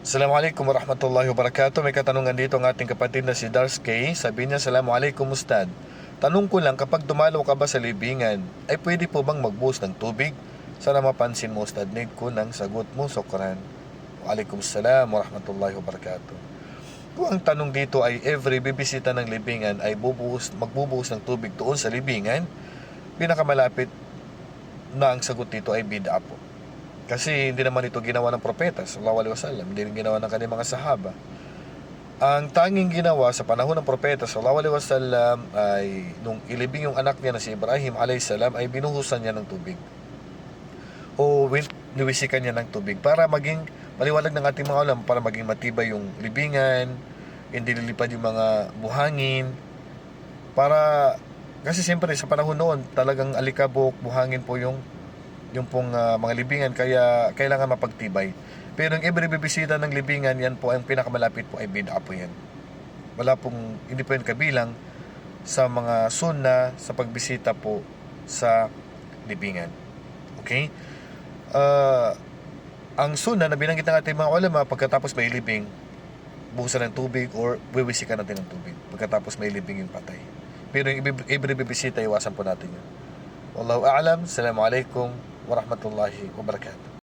Assalamualaikum warahmatullahi wabarakatuh. May katanungan dito ang ating kapatid na si Dars K. Sabi niya, Assalamualaikum Ustad. Tanong ko lang, kapag dumalaw ka ba sa libingan, ay pwede po bang magbuhos ng tubig? Sana mapansin mo Ustad, need ko ng sagot mo, sokran. Waalaikumsalam warahmatullahi wabarakatuh. Kung ang tanong dito ay every bibisita ng libingan ay bubuhos, magbubuhos ng tubig doon sa libingan, pinakamalapit na ang sagot dito ay bid'a po. Kasi hindi naman ito ginawa ng propeta, sallallahu alaihi wasallam, hindi rin ginawa ng kanyang mga sahaba. Ang tanging ginawa sa panahon ng propeta, sallallahu alaihi wasallam, ay nung ilibing yung anak niya na si Ibrahim alaihi salam, ay binuhusan niya ng tubig. O niwisikan niya ng tubig para maging maliwanag ng ating mga ulam, para maging matibay yung libingan, hindi lilipad yung mga buhangin, para kasi siyempre sa panahon noon talagang alikabok, buhangin po yung yung pong ah, mga libingan kaya kailangan mapagtibay. Pero yung every bibisita ng libingan, yan po ang pinakamalapit po ay bid'a po yan. Wala pong, hindi po yan kabilang sa mga sunna sa pagbisita po sa libingan. Okay? Ah, ang sunna na binanggit ng ating mga ulama pagkatapos may libing, buhusan ng tubig or wiwisikan natin ng tubig pagkatapos may libing yung patay. Pero yung every- every bibisita, iwasan po natin yun. Wallahu a'lam. Assalamualaikum warahmatullahi wabarakatuh.